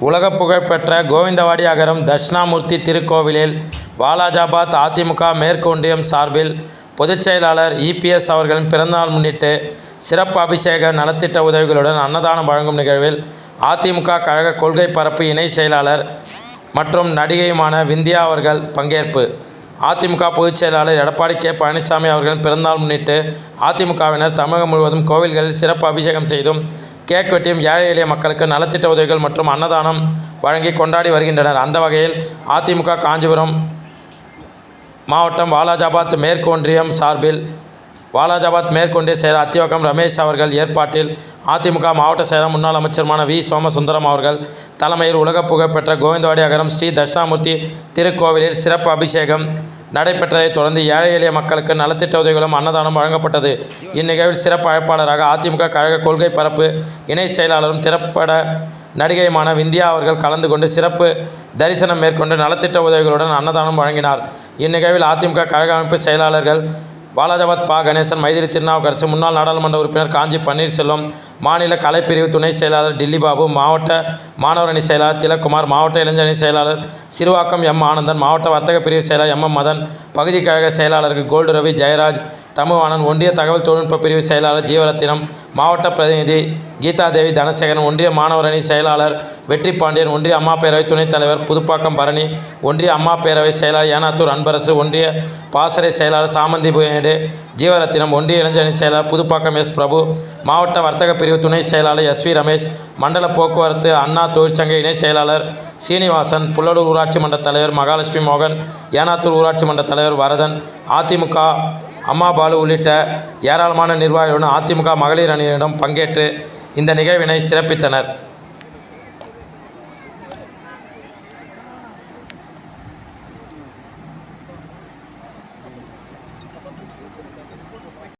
உலக புகழ்பெற்ற கோவிந்தவாடி அகரம் தட்சிணாமூர்த்தி திருக்கோவிலில் வாலாஜாபாத் அதிமுக மேற்கு ஒன்றியம் சார்பில் பொதுச் செயலாளர் இபிஎஸ் அவர்களின் பிறந்தநாள் முன்னிட்டு சிறப்பு அபிஷேக நலத்திட்ட உதவிகளுடன் அன்னதானம் வழங்கும் நிகழ்வில் அதிமுக கழக கொள்கை பரப்பு இணை செயலாளர் மற்றும் நடிகையுமான விந்தியா அவர்கள் பங்கேற்பு. அதிமுக பொதுச் செயலாளர் எடப்பாடி கே பழனிசாமி அவர்களின் பிறந்தநாள் முன்னிட்டு அதிமுகவினர் தமிழகம் முழுவதும் கோவில்களில் சிறப்பு அபிஷேகம் செய்தும் கேக் வெட்டியும் ஏழை எளிய மக்களுக்கு நலத்திட்ட உதவிகள் மற்றும் அன்னதானம் வழங்கி கொண்டாடி வருகின்றனர். அந்த வகையில் அதிமுக காஞ்சிபுரம் மாவட்டம் வாலாஜாபாத் மேற்கு ஒன்றியம் சார்பில் வாலாஜாபாத் மேற்கொண்டே செயலர் அத்தியோகம் ரமேஷ் அவர்கள் ஏற்பாட்டில் அதிமுக மாவட்ட செயலர் முன்னாள் அமைச்சருமான வி சோமசுந்தரம் அவர்கள் தலைமையில் உலக புகழ்பெற்ற கோவிந்தவாடி அகரம் ஸ்ரீ தட்சிணாமூர்த்தி திருக்கோவிலில் சிறப்பு அபிஷேகம் நடைபெற்றதைத் தொடர்ந்து ஏழை எளிய மக்களுக்கு நலத்திட்ட உதவிகளும் அன்னதானம் வழங்கப்பட்டது. இந்நிகழ்வில் சிறப்பு அழைப்பாளராக அதிமுக கழக கொள்கை பரப்பு இணை செயலாளரும் திரைப்பட நடிகையுமான விந்தியா அவர்கள் கலந்து கொண்டு சிறப்பு தரிசனம் மேற்கொண்டு நலத்திட்ட உதவிகளுடன் அன்னதானம் வழங்கினார். இந்நிகழ்வில் அதிமுக கழக அமைப்பு செயலாளர்கள் வாலாஜாபாத் பா. கணேசன் மைதிரி திருநாவுக்கரசு முன்னாள் நாடாளுமன்ற உறுப்பினர் காஞ்சி பன்னீர்செல்வம் மாநில கலைப்பிரிவு துணை செயலாளர் டில்லி பாபு மாவட்ட மாணவர் அணி செயலாளர் திலக்குமார் மாவட்ட இளைஞரணி செயலாளர் சிறுவாக்கம் எம் ஆனந்தன் மாவட்ட வர்த்தக பிரிவு செயலாளர் எம் எம் மதன் பகுதி கழக செயலாளர்கள் கோல்டு ரவி ஜெயராஜ் தமிழ்வாணன் ஒன்றிய தகவல் தொழில்நுட்ப பிரிவு செயலாளர் ஜீவரத்தினம் மாவட்ட பிரதிநிதி கீதாதேவி தனசேகரன் ஒன்றிய மாணவர் அணி செயலாளர் வெற்றி பாண்டியன் ஒன்றிய அம்மா பேரவை துணைத் தலைவர் புதுப்பாக்கம் பரணி ஒன்றிய அம்மா பேரவை செயலாளர் ஏனாத்தூர் அன்பரசு ஒன்றிய பாசறை செயலாளர் சாமந்தி புயடு ஜீவரத்தினம் ஒன்றிய இளைஞரணி செயலாளர் புதுப்பாக்கம் எஸ். பிரபு மாவட்ட வர்த்தக பிரிவு துணை செயலாளர் எஸ். வி. ரமேஷ் மண்டல போக்குவரத்து அண்ணா தொழிற்சங்க இணை செயலாளர் சீனிவாசன் புல்லலூர் ஊராட்சி மன்ற தலைவர் மகாலட்சுமி மோகன் ஏனாத்தூர் ஊராட்சி மன்ற தலைவர் வரதன் அதிமுக அம்மா பாலு உள்ளிட்ட ஏராளமான நிர்வாகிகளுடன் அதிமுக மகளிர் அணியினரிடம் பங்கேற்று இந்த நிகழ்வினை சிறப்பித்தனர்.